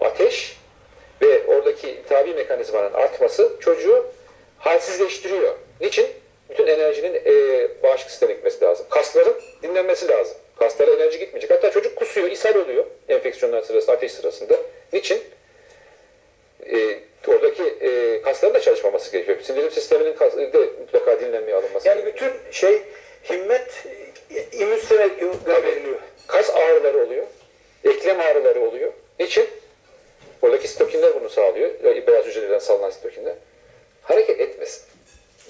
ateş ve oradaki iltihabi mekanizmanın artması çocuğu halsizleştiriyor. Niçin? Bütün enerjinin e, bağışıklık sistemine gitmesi lazım. Kasların dinlenmesi lazım. Kaslara enerji gitmeyecek. Hatta çocuk kusuyor, ishal oluyor enfeksiyonlar sırasında, ateş sırasında. Niçin? E, oradaki e, kasların da çalışmaması gerekiyor. Sindirim sisteminin kas, de sağlıyor. Beyaz hücrelerden salınan sitokinler. Hareket etmesin.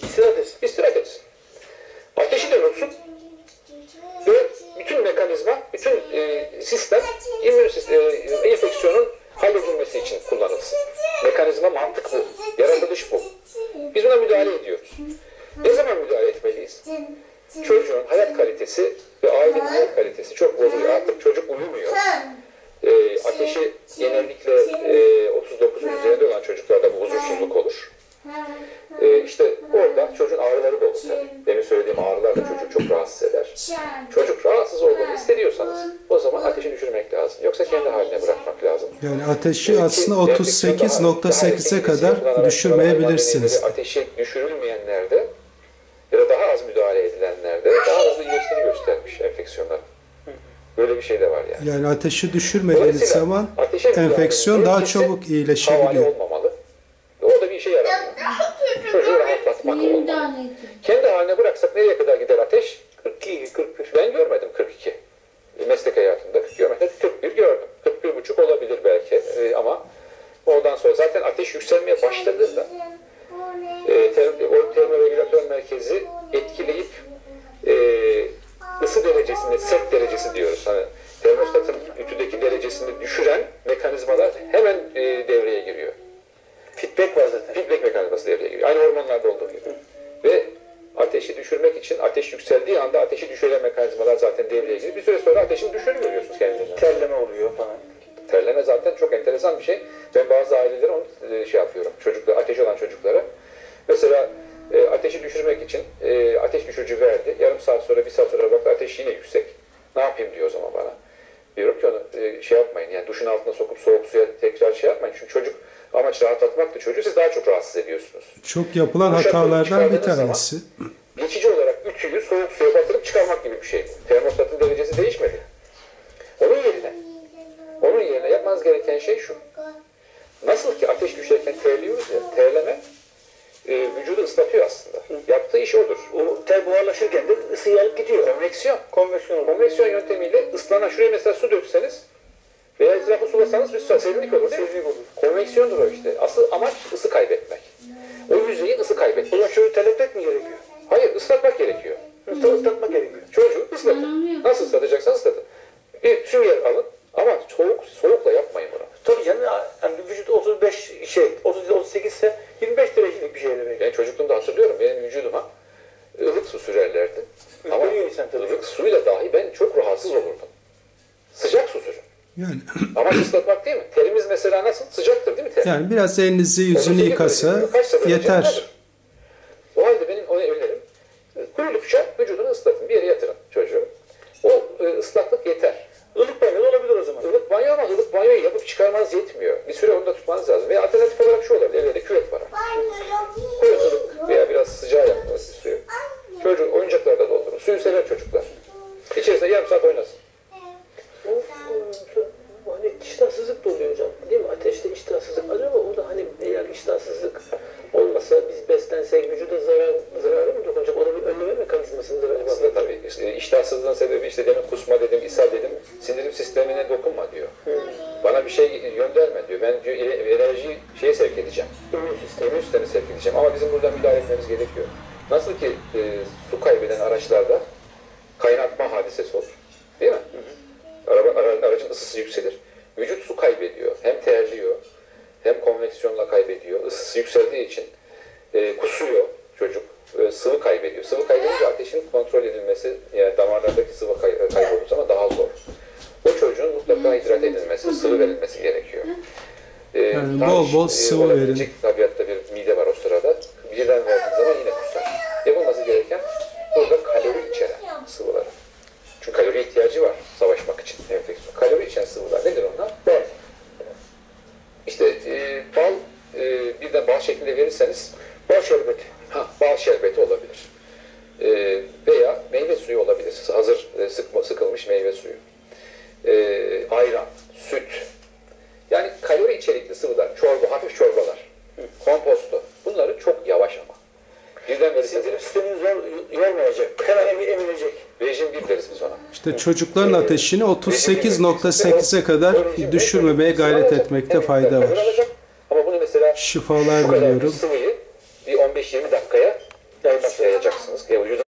İstirahat etsin. İstirahat etsin. Ateşi de unutsun. Ve bütün mekanizma, bütün e, sistem immün sistem, e, enfeksiyonun halledilmesi için kullanılsın. Mekanizma mantık bu. Yaratılış bu. Biz buna müdahale ediyoruz. Ne zaman müdahale etmeliyiz? Çocuğun hayat kalitesi ve ailenin hayat kalitesi çok bozuluyor. Artık çocuk uyumuyor. E, ateşi genellikle e, 39'un üzerinde olan çocuklarda bu huzursuzluk olur. E, işte orada çocuğun ağrıları da olur tabii. Demin söylediğim ağrılar da çocuğu çok rahatsız eder. Çocuk rahatsız olduğunu hissediyorsanız o zaman ateşi düşürmek lazım. Yoksa kendi haline bırakmak lazım. Yani ateşi aslında 38.8'e kadar düşürmeyebilirsiniz. Ateşi düşürülmeyenlerde Böyle bir şey de var yani. Yani ateşi düşürmediğiniz Dolayısıyla zaman enfeksiyon daha çabuk iyileşebiliyor. olmamalı. O da bir işe yaramıyor. Çocuğu rahatlatmak olmalı. Kendi haline bıraksak nereye kadar gider ateş? 42, 41. Ben görmedim 42. Meslek hayatında 40 görmedim. 41 gördüm. 41 buçuk olabilir belki Ee, ama oradan sonra zaten ateş yükselmeye başladığında e, ter, o termoregülatör merkezi etkileyip e, ısı derecesini, set derecesi diyoruz. Ateşi düşürmek için ateş yükseldiği anda ateşi düşüren mekanizmalar zaten devreye giriyor. Bir süre sonra ateşin düşürü görüyorsunuz kendinize. Terleme oluyor falan. Terleme zaten çok enteresan bir şey. Ben bazı ailelere onu e, şey yapıyorum. Çocuklar, ateş olan çocuklara. Mesela e, ateşi düşürmek için e, ateş düşürücü verdi. Yarım saat sonra, bir saat sonra baktı ateş yine yüksek. Ne yapayım diyor o zaman bana. Diyorum ki onu e, şey yapmayın yani duşun altına sokup soğuk suya tekrar şey yapmayın. Çünkü çocuk amaç rahatlatmaktı çocuğu. Siz daha çok rahatsız ediyorsunuz. Çok yapılan Uşak hatalardan bir çıkardığınız zaman- tanesi. Geçici olarak ütüyü soğuk suya batırıp çıkarmak gibi bir şey bu. Termostatın derecesi değişmedi. Onun yerine, onun yerine yapmanız gereken şey şu. Nasıl ki ateş düşerken terliyoruz ya, terleme e, vücudu ıslatıyor aslında. Yaptığı iş odur. O ter buharlaşırken de ısıyı alıp gidiyor. Konveksiyon. Konveksiyon. Konveksiyon yöntemiyle ıslanan şuraya mesela su dökseniz veya etrafı sulasanız bir su serinlik olur değil mi? Serinlik olur. Konveksiyondur o işte. Asıl amaç ısı kaybetmek. O yüzeyi ısı kaybetmek. zaman şöyle terletmek mi gerekiyor? Hayır ıslatmak gerekiyor. Isı ıslatmak gerekiyor. Çocuğu ıslatın. Nasıl ıslatacaksanız ıslatın. Bir sünger alın ama soğuk, soğukla yapmayın bunu. Tabii canım yani vücut 35 şey 30 38 ise 25 derecelik bir şeyle belki. Ben çocukluğumda hatırlıyorum benim vücuduma ılık su sürerlerdi. Ama ılık suyla dahi ben çok rahatsız olurdum. Sıcak su sürün. Yani Ama ıslatmak değil mi? Terimiz mesela nasıl? Sıcaktır değil mi ter? yani biraz elinizi yüzünü yıkasa yeter. önce O halde benim ona önerim. Kurulukça vücudunu ıslatın. Bir yere yatırın çocuğu. O e, ıslaklık yeter. Ilık banyo da olabilir o zaman. Ilık banyo ama ılık banyoyu yapıp çıkarmanız yetmiyor. Bir süre onu da tutmanız lazım. Veya alternatif olarak şu olabilir. Evde küvet var. Koyun ılık veya biraz sıcağı yaptığınız bir suyu. Çocuk oyuncaklarda doldurun. Suyu sever çocuklar. İçerisinde yarım saat oynasın. O, o, hani iştahsızlık da oluyor hocam. Değil mi? Ateşte iştahsızlık. Acaba o da hani eğer iştahsızlık olmasa biz beslensek vücuda zarar, zararı mı dokunacak? O da bir önleme mekanizmasıdır acaba. Aslında tabii işte iştahsızlığın sebebi işte demin kusma dedim, ishal dedim. Sindirim sistemine dokunma diyor. Bana bir şey gönderme diyor. Ben diyor enerjiyi şeye sevk edeceğim. İmmün sistemi. Sistemi sevk edeceğim. Ama bizim buradan müdahale etmemiz gerekiyor. Nasıl ki e, su kaybeden araçlarda kaynatma hadisesi olur. Değil mi? Araba, ara- aracın ısısı yükselir. Vücut su kaybediyor. Hem terliyor hem konveksiyonla kaybediyor. Isısı yükseldiği için e, kusuyor çocuk. E, sıvı kaybediyor. Sıvı için kontrol edilmesi, yani damarlardaki sıvı kay e, kaybolmuş ama daha zor. O çocuğun mutlaka idrat edilmesi, sıvı verilmesi gerekiyor. Ee, yani bol bol sıvı e, verin. Olabilecek tabiatta bir mide var o sırada. Birden verdiğiniz zaman yine kusar. Yapılması gereken orada kalori içeren sıvıları. Çünkü kalori ihtiyacı var savaşmak için enfeksiyon. Kalori içeren sıvılar nedir onlar? Bal. İşte e, bal, e, birden bal şeklinde verirseniz bal şerbeti. Ha, bal şerbeti olabilir. Ee, veya meyve suyu olabilir. Hazır e, sıkma, sıkılmış meyve suyu. Ee, ayran, süt. Yani kalori içerikli sıvılar, çorba, hafif çorbalar, komposto. Bunları çok yavaş ama. Birden Sindirim sistemini zor yormayacak. Hemen emi- emilecek. rejim 1 deriz biz ona. İşte çocukların ateşini 38.8'e kadar düşürmemeye gayret etmekte fayda var. Ama bunu mesela Şifalar bir diliyorum. sıvıyı